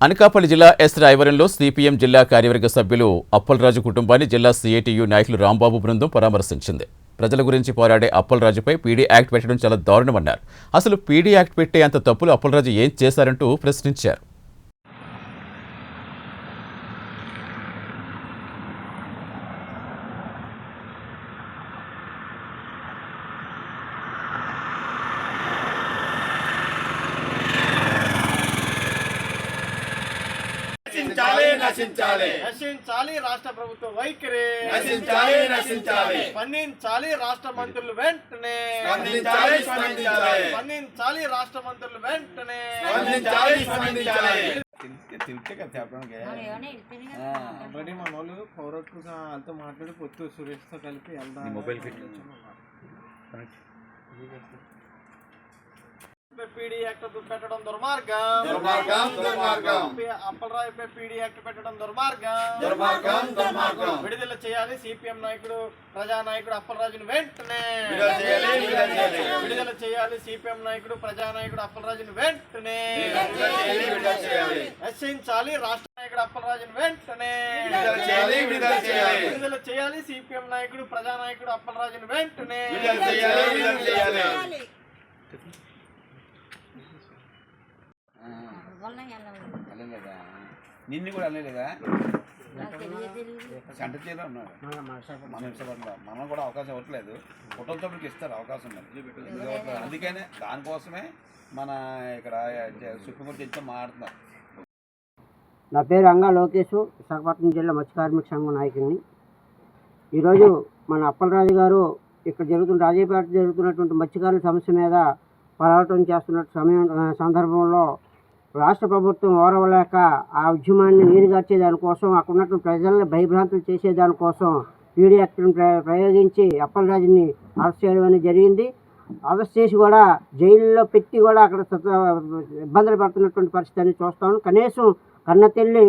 అనకాపల్లి జిల్లా yes రాయవరంలో CPM జిల్లా కార్యవర్గ సభ్యులు అప్పలరాజు కుటుంబాన్ని జిల్లా సిఐటియు నాయకులు రాంబాబు బృందం పరామర్శించింది. ప్రజల గురించి పోరాడే అప్పలరాజుపై పీడీ యాక్ట్ పెట్టడం చాలా దారుణమన్నారు. అసలు పీడీ యాక్ట్ పెట్టే అంత తప్పులు అప్పలరాజు ఏం చేశారంటూ ప్రశ్నించారు. నశించాలి. నశించాలి రాష్ట్ర ప్రభుత్వ వైఖరి. నశించాలి నశించాలి. స్పందించాలి రాష్ట్ర మంత్రులు వెంటనే. స్పందించాలి స్పందించాలి. స్పందించాలి రాష్ట్ర మంత్రులు వెంటనే. స్పందించాలి స్పందించాలి. ఆల్రెడీ మన వాళ్ళు పౌరత్వ వాళ్ళతో మాట్లాడి పొత్తు సురేష్తో కలిపి వెళ్దాం మొబైల్ పీడీ యాక్ట్ పెట్టడం దుర్మార్గం దుర్మార్గం, దుర్మార్గం. అప్పలరాయుపై పీడీ యాక్ట్ పెట్టడం దుర్మార్గం దుర్మార్గం, దుర్మార్గం. విడుదల చేయాలి సిపిఎం నాయకుడు ప్రజానాయకుడు అప్పలరాజును వెంటనే విడుదల చేయాలి, సిపిఎం నాయకుడు ప్రజానాయకుడు అప్పలరాజును వెంటనే. నశించాలి రాష్ట్ర నాయకుడు అప్పలరాజును వెంటనే. విడుదల చేయాలి సిపిఎం నాయకుడు ప్రజానాయకుడు అప్పలరాజును వెంటనే విడుదల చేయాలి, విడుదల చేయాలి. వెళ్ళలేదా నిన్ను కూడా వెళ్ళలేదా సెంట చేత ఉన్నాడు. మన ఇష్టపడలో మనం కూడా అవకాశం ఇవ్వట్లేదు. ఫోటోలతో ఇస్తారు అవకాశం మరి అందుకనే దానికోసమే మన ఇక్కడ సుప్రీంకోర్టు జడ్జితో మాట్లాడుతున్నారు. నా పేరు అంగా లోకేష్ విశాఖపట్నం జిల్లా మత్స్యకార్మిక సంఘం నాయకుడిని. ఈరోజు మన అప్పలరాజు గారు ఇక్కడ జరుగుతున్న రాజీపేట జరుగుతున్నటువంటి మత్స్యకారుల సమస్య మీద పోరాటం చేస్తున్న సమయం సందర్భంలో రాష్ట్ర ప్రభుత్వం ఓరవలేక ఆ ఉద్యమాన్ని నీరుగార్చే దానికోసం అక్కడ ఉన్నటువంటి ప్రజల్ని భయభ్రాంతులు చేసేదానికోసం ఈడీ యాక్ట్ను ప్ర ప్రయోగించి అప్పలరాజుని అరెస్ట్ చేయడం అనేది జరిగింది. అరెస్ట్ చేసి కూడా జైల్లో పెట్టి కూడా అక్కడ ఇబ్బందులు పడుతున్నటువంటి పరిస్థితిని చూస్తాను కనీసం కన్న తల్లి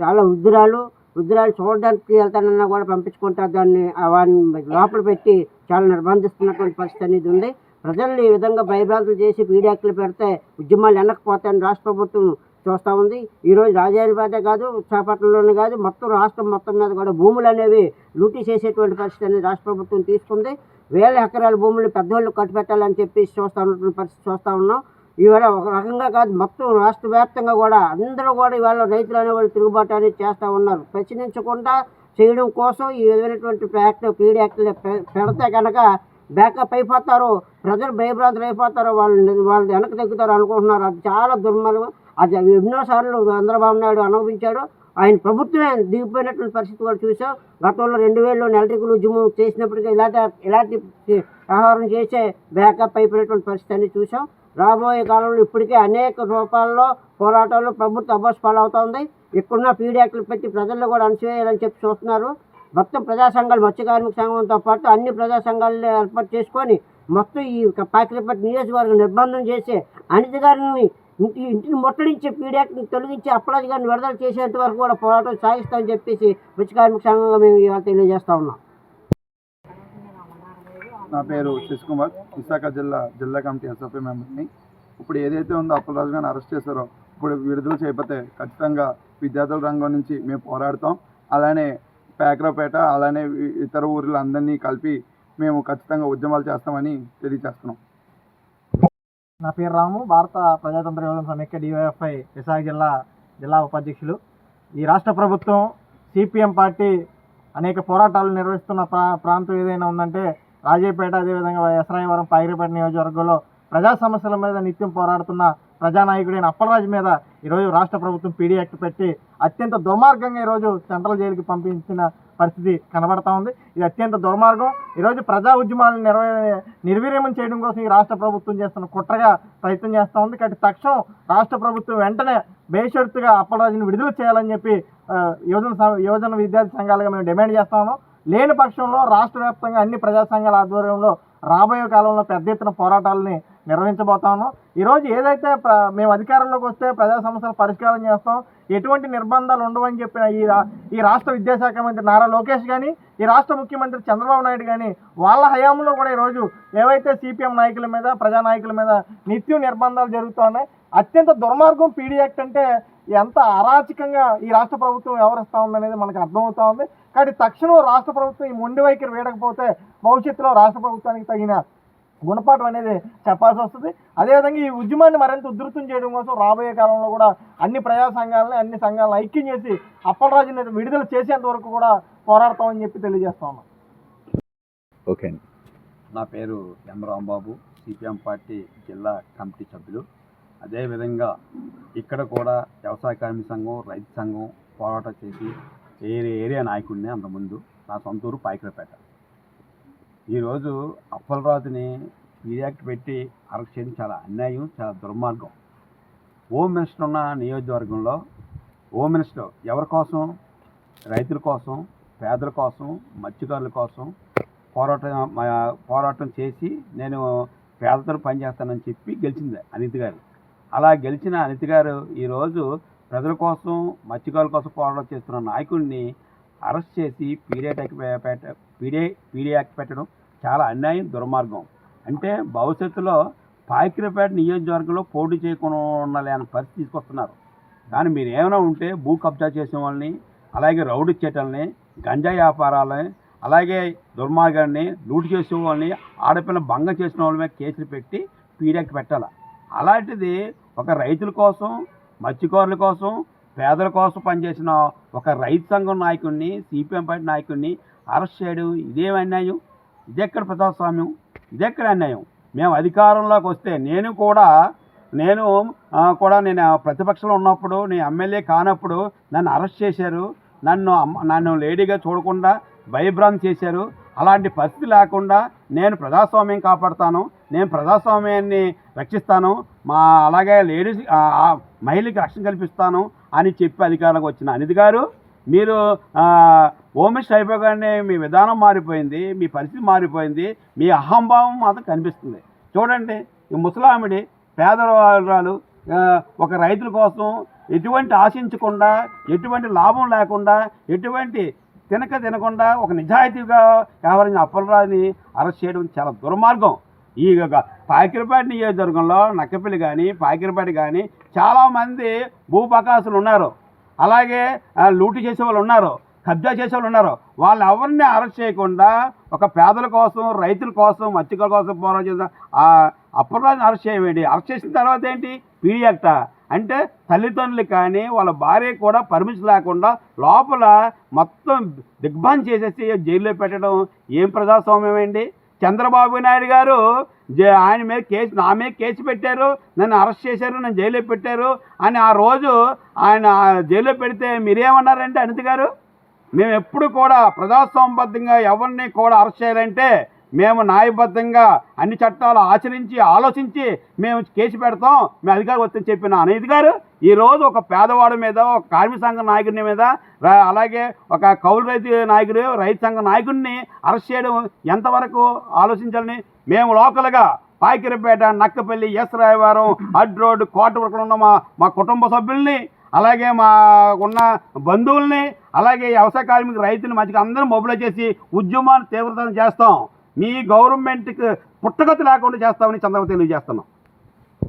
చాలా వృద్ధురాలు వృద్ధురాలు చూడడానికి వెళ్తానన్నా కూడా పంపించుకుంటారు దాన్ని వాడిని లోపల పెట్టి చాలా నిర్బంధిస్తున్నటువంటి పరిస్థితి అనేది ఉంది. ప్రజల్ని ఈ విధంగా భయభ్రాంతులు చేసి పీడియాక్లు పెడితే ఉద్యమాలు వెనకపోతాయని రాష్ట్ర ప్రభుత్వం చూస్తూ ఉంది. ఈరోజు రాజారిపేట కాదు విశాఖపట్నంలోనే కాదు మొత్తం రాష్ట్రం మొత్తం మీద కూడా భూములు అనేవి లూటీ చేసేటువంటి పరిస్థితి అనేది రాష్ట్ర ప్రభుత్వం తీసుకుంది. వేల ఎకరాల భూములు పెద్దోళ్ళు కట్టుపెట్టాలని చెప్పి చూస్తూ ఉన్నటువంటి పరిస్థితి చూస్తూ ఉన్నాం. ఇవాళ ఒక రకంగా కాదు మొత్తం రాష్ట్ర వ్యాప్తంగా కూడా అందరూ కూడా ఇవాళ రైతులు అనేవాళ్ళు తిరుగుబాటు అనేది చేస్తూ ఉన్నారు. ప్రశ్నించకుండా చేయడం కోసం ఈ విధమైనటువంటి యాక్ట్ పీడీ పె- పెడితే కనుక బ్యాకప్ అయిపోతారు ప్రజలు భయభ్రాంతులు అయిపోతారు వాళ్ళు వాళ్ళు వెనక్కి తగ్గుతారు అనుకుంటున్నారు. అది చాలా దుర్మార్గం. అది ఎన్నోసార్లు చంద్రబాబు నాయుడు అనుభవించాడు. ఆయన ప్రభుత్వమే దిగిపోయినటువంటి పరిస్థితి కూడా చూసాం. గతంలో రెండు వేలలో ఎలక్ట్రికల్ ఉద్యమం చేసినప్పటికీ ఇలాంటి ఇలాంటి వ్యవహారం చేసే బ్యాకప్ అయిపోయినటువంటి పరిస్థితి అని చూసాం. రాబోయే కాలంలో ఇప్పటికే అనేక రూపాల్లో పోరాటాలు ప్రభుత్వం అభ్యాస పాలవుతోంది. ఇక్కడున్న పీడియాక్లు పెట్టి ప్రజల్లో కూడా అణచివేయాలని చెప్పి చూస్తున్నారు. మొత్తం ప్రజా సంఘాలు మత్స్య కార్మిక సంఘంతో పాటు అన్ని ప్రజా సంఘాలను ఏర్పాటు చేసుకొని మొత్తం ఈ పాకిరిపట్టి నియోజకవర్గం నిర్బంధం చేసి అనిత గారిని ఇంటి ఇంటిని ముట్టడించి పీడియాక్ని తొలగించి అప్పరాజు గారిని విడుదల చేసేంత వరకు కూడా పోరాటం సాగిస్తామని చెప్పేసి మత్స్య కార్మిక సంఘంగా మేము ఇవాళ తెలియజేస్తా ఉన్నాం. నా పేరు శశికుమార్ విశాఖ జిల్లా జిల్లా కమిటీ ఎస్ఎఫ్ఐ మెంబర్ని. ఇప్పుడు ఏదైతే ఉందో అప్పలరాజు గారిని అరెస్ట్ చేశారో ఇప్పుడు విడుదల చేయకపోతే ఖచ్చితంగా విద్యార్థుల రంగం నుంచి మేము పోరాడతాం. అలానే పేకరపేట అలానే ఇతర ఊర్లు అందరినీ కలిపి మేము ఖచ్చితంగా ఉద్యమాలు చేస్తామని తెలియజేస్తున్నాం. నా పేరు రాము భారత ప్రజాతంత్ర యోజన సమైక్య డివైఎఫ్ఐ విశాఖ జిల్లా జిల్లా ఉపాధ్యక్షులు. ఈ రాష్ట్ర ప్రభుత్వం సిపిఎం పార్టీ అనేక పోరాటాలు నిర్వహిస్తున్న ప్రా ప్రాంతం ఏదైనా ఉందంటే రాజేపేట అదేవిధంగా ఎసరాయవరం పాగిరిపేట నియోజకవర్గంలో ప్రజా సమస్యల మీద నిత్యం పోరాడుతున్న ప్రజానాయకుడైన అప్పలరాజు మీద ఈరోజు రాష్ట్ర ప్రభుత్వం పీడీ యాక్ట్ పెట్టి అత్యంత దుర్మార్గంగా ఈరోజు సెంట్రల్ జైలుకి పంపించిన పరిస్థితి కనబడతా ఉంది. ఇది అత్యంత దుర్మార్గం. ఈరోజు ప్రజా ఉద్యమాలను నిర్వ నిర్వీర్యం చేయడం కోసం ఈ రాష్ట్ర ప్రభుత్వం చేస్తున్న కుట్రగా ప్రయత్నం చేస్తూ ఉంది. కాబట్టి తక్షణం రాష్ట్ర ప్రభుత్వం వెంటనే బేషరతుగా అప్పలరాజుని విడుదల చేయాలని చెప్పి యువజన సం- యువజన విద్యార్థి సంఘాలుగా మేము డిమాండ్ చేస్తా లేని పక్షంలో రాష్ట్ర వ్యాప్తంగా అన్ని ప్రజా సంఘాల ఆధ్వర్యంలో రాబోయే కాలంలో పెద్ద ఎత్తున పోరాటాలని నిర్వహించబోతా ఉన్నాం ఈరోజు ఏదైతే ప్ర మేము అధికారంలోకి వస్తే ప్రజా సమస్యలు పరిష్కారం చేస్తాం. ఎటువంటి నిర్బంధాలు ఉండవని చెప్పిన ఈ రా ఈ రాష్ట్ర విద్యాశాఖ మంత్రి నారా లోకేష్ కానీ ఈ రాష్ట్ర ముఖ్యమంత్రి చంద్రబాబు నాయుడు కానీ వాళ్ళ హయాంలో కూడా ఈరోజు ఏవైతే సిపిఎం నాయకుల మీద ప్రజా నాయకుల మీద నిత్యం నిర్బంధాలు జరుగుతున్నాయి. అత్యంత దుర్మార్గం పీడీ యాక్ట్ అంటే ఎంత అరాచకంగా ఈ రాష్ట్ర ప్రభుత్వం వ్యవహరిస్తూ ఉందనేది మనకు అర్థమవుతా ఉంది. కాబట్టి తక్షణం రాష్ట్ర ప్రభుత్వం ఈ మొండి వైఖరి వీడకపోతే భవిష్యత్తులో రాష్ట్ర ప్రభుత్వానికి తగిన గుణపాఠం అనేది చెప్పాల్సి వస్తుంది. అదేవిధంగా ఈ ఉద్యమాన్ని మరింత ఉధృతం చేయడం కోసం రాబోయే కాలంలో కూడా అన్ని ప్రజా సంఘాలని అన్ని సంఘాలను ఐక్యం చేసి అప్పలరాజుని విడుదల చేసేంత వరకు కూడా పోరాడతామని చెప్పి తెలియజేస్తా ఉన్నాం. ఓకే అండి. నా పేరు ఎం రాంబాబు సిపిఎం పార్టీ జిల్లా కమిటీ సభ్యులు. అదేవిధంగా ఇక్కడ కూడా వ్యవసాయ కార్మిక సంఘం రైతు సంఘం పోరాటం చేసి ఏరియా ఏరియా నాయకుడిని అంతకుముందు నా సొంత ఊరు పాయకులపేట. ఈరోజు అప్పలరాజుని పీరియాక్ట్ పెట్టి అరెస్ట్ చేయడం చాలా అన్యాయం చాలా దుర్మార్గం. హోమ్ మినిస్టర్ ఉన్న నియోజకవర్గంలో హోమ్ మినిస్టర్ ఎవరి కోసం? రైతుల కోసం పేదల కోసం మత్స్యకారుల కోసం పోరాటం మా- పోరాటం చేసి నేను పేదతో పనిచేస్తానని చెప్పి గెలిచింది అనిత గారు. అలా గెలిచిన అనిత గారు ఈరోజు ప్రజల కోసం మత్స్యకారుల కోసం పోరాటం చేస్తున్న నాయకుడిని అరెస్ట్ చేసి పీడియాక్ పెట్ట పీడియా పీడియాక్ పెట్టడం చాలా అన్యాయం దుర్మార్గం. అంటే భవిష్యత్తులో పాకిరపేట నియోజకవర్గంలో పోటీ చేయకుండా ఉండాలి పరిస్థితి తీసుకొస్తున్నారు. కానీ మీరు ఏమైనా ఉంటే భూ కబ్జా చేసే వాళ్ళని అలాగే రౌడీ చేటల్ని గంజా వ్యాపారాలని అలాగే దుర్మార్గాన్ని లూటు చేసే వాళ్ళని ఆడపిల్ల భంగం చేసిన వాళ్ళ మీద కేసులు పెట్టి పీడియాకి పెట్టాలి? అలాంటిది ఒక రైతుల కోసం మత్స్యకారుల కోసం పేదల కోసం పనిచేసిన ఒక రైతు సంఘం నాయకుడిని సిపిఎం పార్టీ నాయకుడిని అరెస్ట్ చేయడం ఇదేం అన్యాయం? ఇదెక్కడ ప్రజాస్వామ్యం? ఇదెక్కడ అన్యాయం? మేము అధికారంలోకి వస్తే నేను కూడా నేను కూడా నేను ప్రతిపక్షంలో ఉన్నప్పుడు నేను ఎమ్మెల్యే కానప్పుడు నన్ను అరెస్ట్ చేశారు. నన్ను నన్ను లేడీగా చూడకుండా భయభ్రాంతి చేశారు. అలాంటి పరిస్థితి లేకుండా నేను ప్రజాస్వామ్యం కాపాడుతాను. నేను ప్రజాస్వామ్యాన్ని రక్షిస్తాను. మా అలాగే లేడీస్ మహిళకి రక్షణ కల్పిస్తాను అని చెప్పి అధికారంలోకి వచ్చిన అనితి గారు మీరు హోమిస్ట్ అయిపోగానే మీ విధానం మారిపోయింది మీ పరిస్థితి మారిపోయింది మీ అహంభావం మాత్రం కనిపిస్తుంది. చూడండి ఈ ముసలామిడి పేదవాళ్ళు ఒక రైతుల కోసం ఎటువంటి ఆశించకుండా ఎటువంటి లాభం లేకుండా ఎటువంటి తినక తినకుండా ఒక నిజాయితీగా వ్యవహరించిన అప్పలరాజుని అరెస్ట్ చేయడం చాలా దుర్మార్గం. ఈ యొక్క నియోజకవర్గంలో నక్కపల్లి కానీ పాకిరిపేట కానీ చాలామంది భూపకాసులు ఉన్నారు. అలాగే ఆ, లూటు చేసే వాళ్ళు ఉన్నారు కబ్జా చేసే వాళ్ళు ఉన్నారు. వాళ్ళు ఎవరిని అరెస్ట్ చేయకుండా ఒక పేదల కోసం రైతుల కోసం మత్స్యకారుల కోసం పోరాటం చేసిన ఆ అరెస్ట్ చేయవేంటి? అరెస్ట్ చేసిన తర్వాత ఏంటి? పీడీ యాక్ట అంటే తల్లిదండ్రులు కానీ వాళ్ళ భార్య కూడా పర్మిషన్ లేకుండా లోపల మొత్తం దిగ్భం చేసేసి జైల్లో పెట్టడం ఏం ప్రజాస్వామ్యం అండి చంద్రబాబు నాయుడు గారు ఆయన మీద కేసు నా మీద కేసు పెట్టారు నన్ను అరెస్ట్ చేశారు నన్ను జైల్లో పెట్టారు అని ఆ రోజు ఆయన జైల్లో పెడితే మీరేమన్నారంటే అనిత గారు మేము ఎప్పుడు కూడా ప్రజాస్వామ్యబద్ధంగా ఎవరిని కూడా అరెస్ట్ చేయాలంటే మేము న్యాయబద్ధంగా అన్ని చట్టాలు ఆచరించి ఆలోచించి మేము కేసు పెడతాం మేము అధికారి వస్తుందని చెప్పిన అనేది గారు ఈరోజు ఒక పేదవాడి మీద ఒక కార్మిక సంఘ నాయకుడి మీద అలాగే ఒక కౌలు రైతు నాయకుడు రైతు సంఘ నాయకుడిని అరెస్ట్ చేయడం ఎంతవరకు ఆలోచించాలని మేము లోకల్గా పాకిరిపేట నక్కపల్లి ఎస్ రాయవారం అడ్ రోడ్ కోట వరకు ఉన్న మా మా కుటుంబ సభ్యుల్ని అలాగే మా ఉన్న బంధువుల్ని అలాగే వ్యవసాయ కార్మిక రైతుల మధ్యకి అందరం మొబిలైజ్ చేసి ఉద్యమాన్ని తీవ్రతరం చేస్తాం. మీ గవర్నమెంట్కి పుట్టగతి లేకుండా చేస్తామని చంద్రబాబు తెలియజేస్తున్నాం.